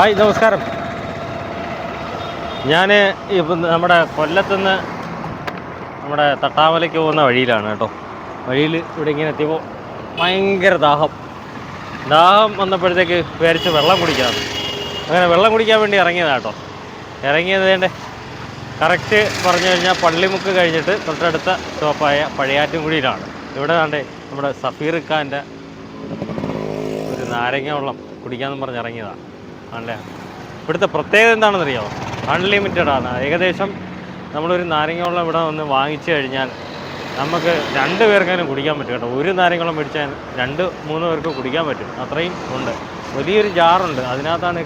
Hi നമസ്കാരം. ഞാൻ ഇപ്പം നമ്മുടെ കൊല്ലത്തുനിന്ന് നമ്മുടെ തട്ടാമലയ്ക്ക് പോകുന്ന വഴിയിലാണ് കേട്ടോ. വഴിയിൽ ഇവിടെ ഇങ്ങനെ എത്തിയപ്പോൾ ഭയങ്കര ദാഹം. ദാഹം വന്നപ്പോഴത്തേക്ക് വിചാരിച്ച് വെള്ളം കുടിക്കാം അങ്ങനെ വെള്ളം കുടിക്കാൻ വേണ്ടി ഇറങ്ങിയതാണ് കേട്ടോ. ഇറങ്ങിയത് വേണ്ടേ കറക്റ്റ് പറഞ്ഞു കഴിഞ്ഞാൽ പള്ളിമുക്ക് കഴിഞ്ഞിട്ട് തൊട്ടടുത്ത സ്റ്റോപ്പായ പഴയാറ്റുംകുടിയിലാണ് ഇവിടെ കണ്ടേ നമ്മുടെ സഫീർ ഖാന്റെ ഒരു നാരങ്ങ വെള്ളം കുടിക്കാമെന്ന് പറഞ്ഞ് ഇറങ്ങിയതാണ് ആണല്ലേ? ഇവിടുത്തെ പ്രത്യേകത എന്താണെന്നറിയോ? അൺലിമിറ്റഡ് ആണ്. ഏകദേശം നമ്മളൊരു നാരങ്ങ വെള്ളം ഇവിടെ വന്ന് വാങ്ങിച്ചു കഴിഞ്ഞാൽ നമുക്ക് രണ്ട് പേർക്കാനും കുടിക്കാൻ പറ്റും കേട്ടോ. ഒരു നാരങ്ങ വെള്ളം മേടിച്ചാൽ രണ്ട് മൂന്ന് പേർക്ക് കുടിക്കാൻ പറ്റും. അത്രയും ഉണ്ട്. വലിയൊരു ജാറുണ്ട്. അതിനകത്താണ്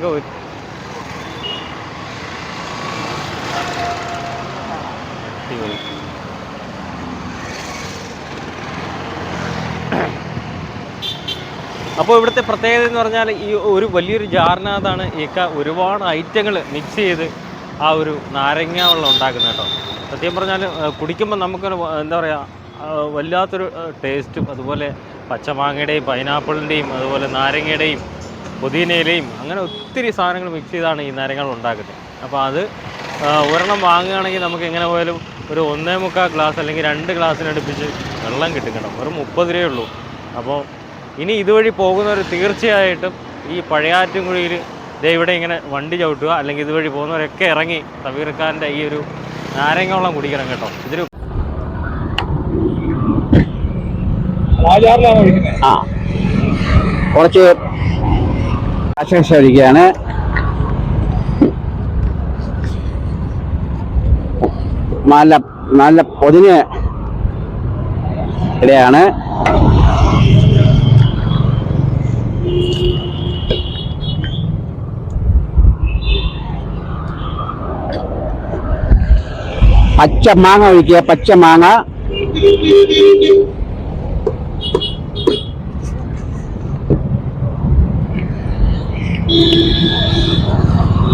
അപ്പോൾ ഇവിടുത്തെ പ്രത്യേകത എന്ന് പറഞ്ഞാൽ ഈ ഒരു വലിയൊരു ജാറിനകത്താണ് ഇക്ക ഒരുപാട് ഐറ്റങ്ങൾ മിക്സ് ചെയ്ത് ആ ഒരു നാരങ്ങ വെള്ളം ഉണ്ടാക്കുന്നത് കേട്ടോ. സത്യം പറഞ്ഞാൽ കുടിക്കുമ്പോൾ നമുക്കൊരു എന്താ പറയുക വല്ലാത്തൊരു ടേസ്റ്റും അതുപോലെ പച്ചമാങ്ങയുടെയും പൈനാപ്പിളിന്റെയും അതുപോലെ നാരങ്ങയുടെയും പുതിനയിലയും അങ്ങനെ ഒത്തിരി സാധനങ്ങൾ മിക്സ് ചെയ്താണ് ഈ നാരങ്ങൾ ഉണ്ടാക്കുന്നത്. അപ്പോൾ അത് ഒരെണ്ണം വാങ്ങുകയാണെങ്കിൽ നമുക്ക് എങ്ങനെ പോയാലും ഒരു ഒന്നേ മുക്കാൽ ഗ്ലാസ് അല്ലെങ്കിൽ രണ്ട് ഗ്ലാസ്സിനടുപ്പിച്ച് വെള്ളം കിട്ടും കേട്ടോ. വെറും മുപ്പത് രൂപയേ ഉള്ളൂ. അപ്പോൾ ഇനി ഇതുവഴി പോകുന്നവർ തീർച്ചയായിട്ടും ഈ പഴയാറ്റുംകുഴിയിൽ ദേ ഇവിടെ ഇങ്ങനെ വണ്ടി ചവിട്ടുക അല്ലെങ്കിൽ ഇതുവഴി പോകുന്നവരൊക്കെ ഇറങ്ങി തവീർക്കാരന്റെ ഈ ഒരു നാരങ്ങ വെള്ളം കുടിക്കണം കേട്ടോ. ഇതിന് രാജാറിലാണ് ആ. കുറച്ച് ആശംസ ഒഴിക്കുകയാണ് നല്ല നല്ല പൊതിന് ഇടയാണ്. പച്ച മാങ്ങ ഒഴിക്കുക പച്ച മാങ്ങ.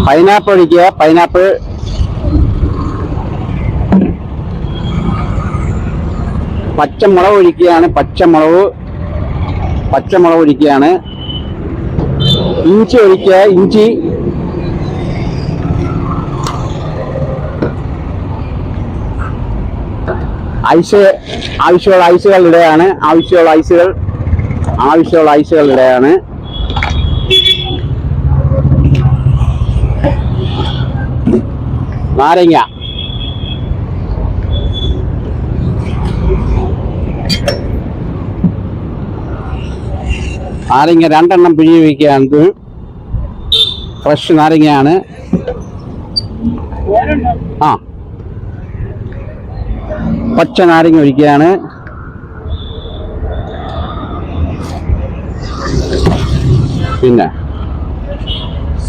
പൈനാപ്പിൾ ഒഴിക്കുക പൈനാപ്പിൾ. പച്ചമുളക് ഒഴിക്കുകയാണ് പച്ചമുളക് പച്ചമുളക് ഒഴിക്കുകയാണ്. ഇഞ്ചി ഒഴിക്കുക ഇഞ്ചി. ഐസ് ആവശ്യമുള്ള ഐസുകളിടെയാണ് ആവശ്യമുള്ള ഐസുകൾ ആവശ്യമുള്ള ഐസുകളിടെയാണ് നാരങ്ങ. നാരങ്ങ രണ്ടെണ്ണം പിഴി വയ്ക്കുകയാണ് ഫ്രഷ് നാരങ്ങയാണ്. ആ. പച്ച നാരങ്ങ ഒഴിക്കുകയാണ് പിന്നെ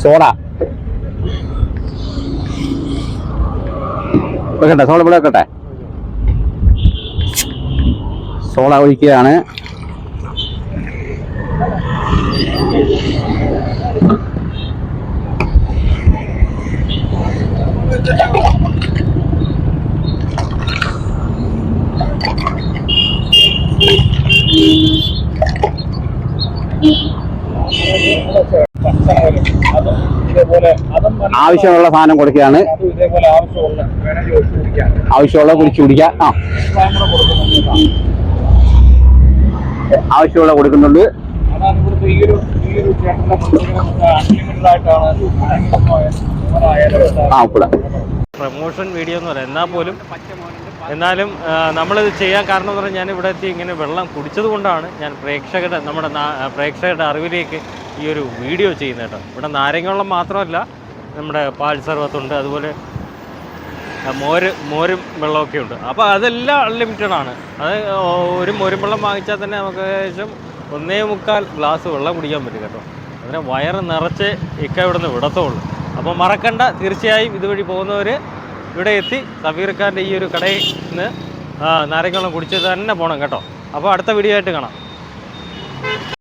സോഡ. വെക്കട്ടെ സോഡ ഇവിടെ വെക്കട്ടെ. സോഡ ഒഴിക്കുകയാണ് പച്ചമുളക് അതും ഇതേപോലെ അതും നല്ല- ആവശ്യമുള്ള സാധനം കൊടുക്കുകയാണ്. ആവശ്യമുള്ള കുടിച്ചു കുടിക്കാം. ആ. ആവശ്യമുള്ള കൊടുക്കുന്നുണ്ട്. ആ പ്രൊമോഷൻ വീഡിയോ എന്ന് പറയാം എന്നാൽ പോലും എന്നാലും നമ്മളിത് ചെയ്യാൻ കാരണം എന്ന് പറഞ്ഞാൽ ഞാൻ ഇവിടെ എത്തി ഇങ്ങനെ വെള്ളം കുടിച്ചത് കൊണ്ടാണ് ഞാൻ പ്രേക്ഷകരുടെ നമ്മുടെ പ്രേക്ഷകരുടെ അറിവിലേക്ക് ഈ ഒരു വീഡിയോ ചെയ്യുന്നത് കേട്ടോ. ഇവിടെ നാരങ്ങ വെള്ളം മാത്രമല്ല നമ്മുടെ പാൽ സർവത്തുണ്ട് അതുപോലെ മോര് മോരും വെള്ളമൊക്കെ ഉണ്ട്. അപ്പോൾ അതെല്ലാം അൺലിമിറ്റഡ് ആണ്. അത് ഒരു മോരും വെള്ളം വാങ്ങിച്ചാൽ തന്നെ നമുക്ക് ഏകദേശം ഒന്നേ മുക്കാൽ ഗ്ലാസ് വെള്ളം കുടിക്കാൻ പറ്റും കേട്ടോ. അതിനെ വയറ് നിറച്ച് ഇക്ക ഇവിടുന്ന് വിടത്തുള്ളൂ. അപ്പോൾ മറക്കണ്ട തീർച്ചയായും ഇതുവഴി പോകുന്നവർ ഇവിടെ എത്തി സഫീർ ഖാന്റെ ഈ ഒരു കടയിൽ നിന്ന് നാരങ്ങളും കുടിച്ച് തന്നെ പോകണം കേട്ടോ. അപ്പോൾ അടുത്ത വീഡിയോ ആയിട്ട് കാണാം.